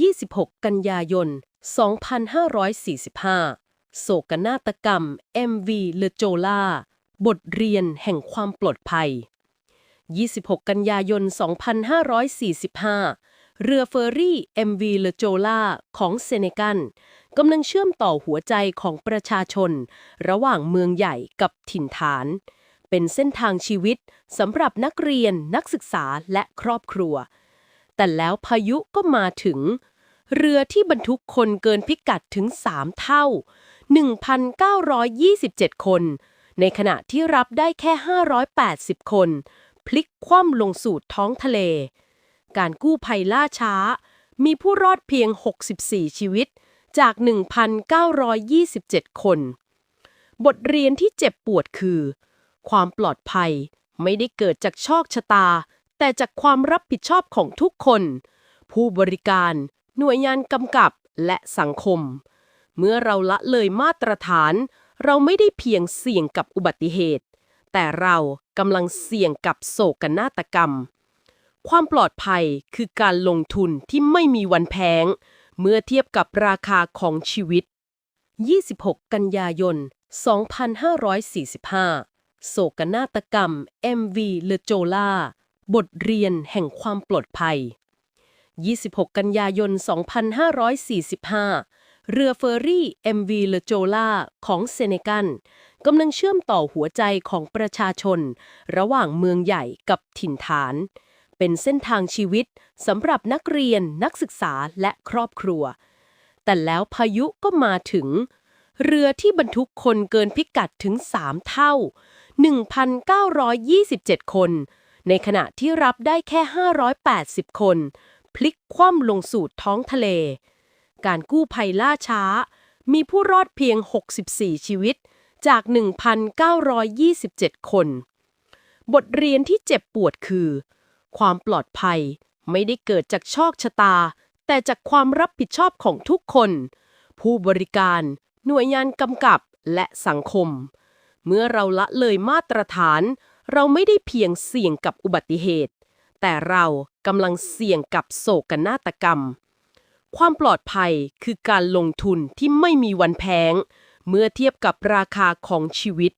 26 กันยายน 2545 โศกนาฏกรรม MV เลโจล่า บทเรียนแห่งความปลอดภัย 26 กันยายน 2545 เรือเฟอร์รี่ MV เลโจล่าของเซเนกัลกำลังเชื่อมต่อหัวใจของประชาชน ระหว่างเมืองใหญ่กับถิ่นฐาน เป็นเส้นทางชีวิตสำหรับนักเรียนนักศึกษาและครอบครัว แต่แล้วพายุก็มาถึง เรือที่บรรทุกคนเกินพิกัดถึง 3 เท่า 1,927 คน ในขณะที่รับได้แค่ 580 คน พลิกคว่ำลงสู่ท้องทะเล การกู้ภัยล่าช้า มีผู้รอดเพียง 64 ชีวิตจาก 1,927 คน บทเรียนที่เจ็บปวดคือ ความปลอดภัยไม่ได้เกิดจากโชคชะตา แต่จากความรับผิดชอบของทุกคน ผู้บริการ หน่วยงานกำกับและสังคม เมื่อเราละเลยมาตรฐาน เราไม่ได้เพียงเสี่ยงกับอุบัติเหตุ แต่เรากำลังเสี่ยงกับโศกนาฏกรรม ความปลอดภัยคือการลงทุนที่ไม่มีวันแพงเมื่อเทียบกับราคาของชีวิต 26 กันยายน 2545 โศกนาฏกรรม MV เลโจล่า บทเรียนแห่งความปลอดภัย 26 กันยายน 2545 เรือเฟอร์รี่ MV เลโจล่าของเซเนกัลกำลังเชื่อมต่อหัวใจของประชาชน ระหว่างเมืองใหญ่กับถิ่นฐาน เป็นเส้นทางชีวิตสำหรับนักเรียนนักศึกษาและครอบครัว แต่แล้วพายุก็มาถึง เรือที่บรรทุกคนเกินพิกัดถึง 3 เท่า 1,927 คน ในขณะที่รับได้แค่ 580 คน พลิกคว่ำลงสู่ท้องทะเล การกู้ภัยล่าช้า มีผู้รอดเพียง 64 ชีวิตจาก 1,927 คน บทเรียนที่เจ็บปวดคือ ความปลอดภัยไม่ได้เกิดจากโชคชะตา แต่จากความรับผิดชอบของทุกคน ผู้บริการ หน่วยงานกำกับและสังคม เมื่อเราละเลยมาตรฐาน เราไม่ได้เพียงเสี่ยงกับอุบัติเหตุ แต่เรากำลังเสี่ยงกับโศกนาฏกรรม ความปลอดภัยคือการลงทุนที่ไม่มีวันแพงเมื่อเทียบกับราคาของชีวิต